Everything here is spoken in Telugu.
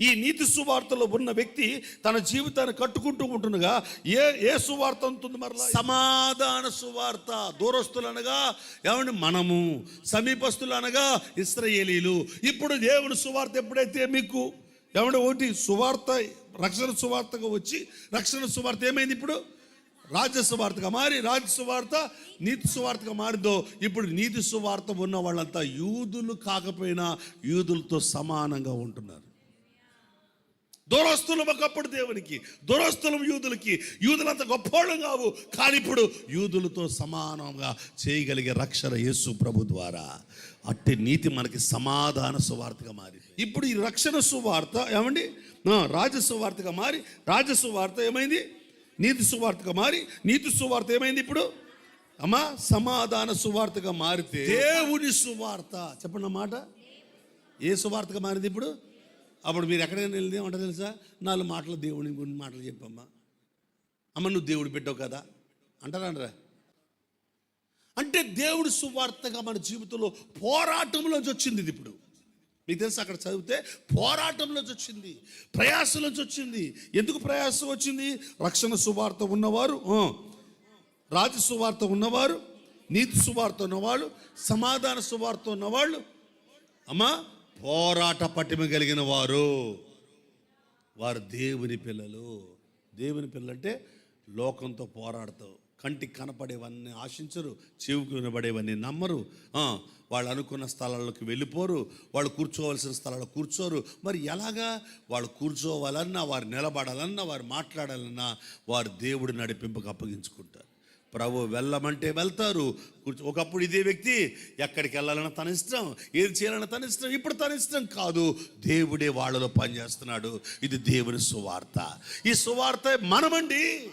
ఈ నీతి సువార్తలో ఉన్న వ్యక్తి తన జీవితాన్ని కట్టుకుంటూ ఉంటుండగా ఏ ఏ సువార్త ఉంటుంది మరలా? సమాధాన సువార్త. దూరస్తులు అనగా ఏమండి? మనము. సమీపస్తులు అనగా ఇస్రయేలీలు. ఇప్పుడు దేవుని సువార్త ఎప్పుడైతే మీకు ఏమంటే ఒకటి సువార్త రక్షణ సువార్తగా వచ్చి రక్షణ సువార్త ఏమైంది ఇప్పుడు? రాజ్య సువార్తగా మారి రాజ్య సువార్త నీతి సువార్తగా మారిందో ఇప్పుడు నీతి సువార్త ఉన్న వాళ్ళంతా యూదులు కాకపోయినా యూదులతో సమానంగా ఉంటున్నారు. దూరస్తులం ఒకప్పుడు దేవునికి దూరస్తులం యూదులకి. యూదులంత గొప్పోళ్ళం కావు. కానీ ఇప్పుడు యూదులతో సమానంగా చేయగలిగే రక్షణ యేసు ప్రభు ద్వారా అట్టి నీతి మనకి సమాధాన సువార్తగా మారి ఇప్పుడు ఈ రక్షణ సువార్త ఏమండి? ఆ, రాజ సువార్తగా మారి రాజ సువార్త ఏమైంది? నీతి సువార్తగా మారి నీతి సువార్త ఏమైంది ఇప్పుడు? అమ్మా సమాధాన సువార్తగా మారితే దేవుని సువార్త. చెప్పండి మాట ఏ సువార్తగా మారింది ఇప్పుడు? అప్పుడు మీరు ఎక్కడైనా వెళ్తే ఏమంటారు తెలుసా? నాలుగు మాటలు దేవుని గురించి మాటలు చెప్పమ్మా. అమ్మ నువ్వు దేవుడు పెట్టావు కదా? అంటారా అంటారా? అంటే దేవుడి సువార్తగా మన జీవితంలో పోరాటంలోంచి వచ్చింది ఇది ఇప్పుడు. మీకు తెలుసు అక్కడ చదివితే? పోరాటంలోంచి వచ్చింది. ప్రయాసంలోంచి వచ్చింది. ఎందుకు ప్రయాసం వచ్చింది? రక్షణ సువార్త ఉన్నవారు ఆ, రాజ సువార్త ఉన్నవారు నీతి సువార్త ఉన్నవాళ్ళు సమాధాన సువార్త ఉన్నవాళ్ళు. అమ్మా పోరాట పటిమ కలిగిన వారు. వారు దేవుని పిల్లలు. దేవుని పిల్లలంటే లోకంతో పోరాడతావు. కంటికి కనపడేవన్నీ ఆశించరు. చెవికి వినబడేవన్నీ నమ్మరు. వాళ్ళు అనుకున్న స్థలాల్లోకి వెళ్ళిపోరు. వాళ్ళు కూర్చోవలసిన స్థలాల్లో కూర్చోరు. మరి ఎలాగా? వాళ్ళు కూర్చోవాలన్నా వారు నిలబడాలన్నా వారు మాట్లాడాలన్నా వారు దేవుడి నడిపింపుకు అప్పగించుకుంటారు. ప్రభు వెళ్ళమంటే వెళ్తారు. ఒకప్పుడు ఇదే వ్యక్తి ఎక్కడికి వెళ్ళాలన్న తన ఇష్టం ఏది చేయాలన్న తన ఇష్టం ఇప్పుడు తన ఇష్టం కాదు. దేవుడే వాళ్ళలో పనిచేస్తున్నాడు. ఇది దేవుని సువార్త. ఈ సువార్త మనమండి.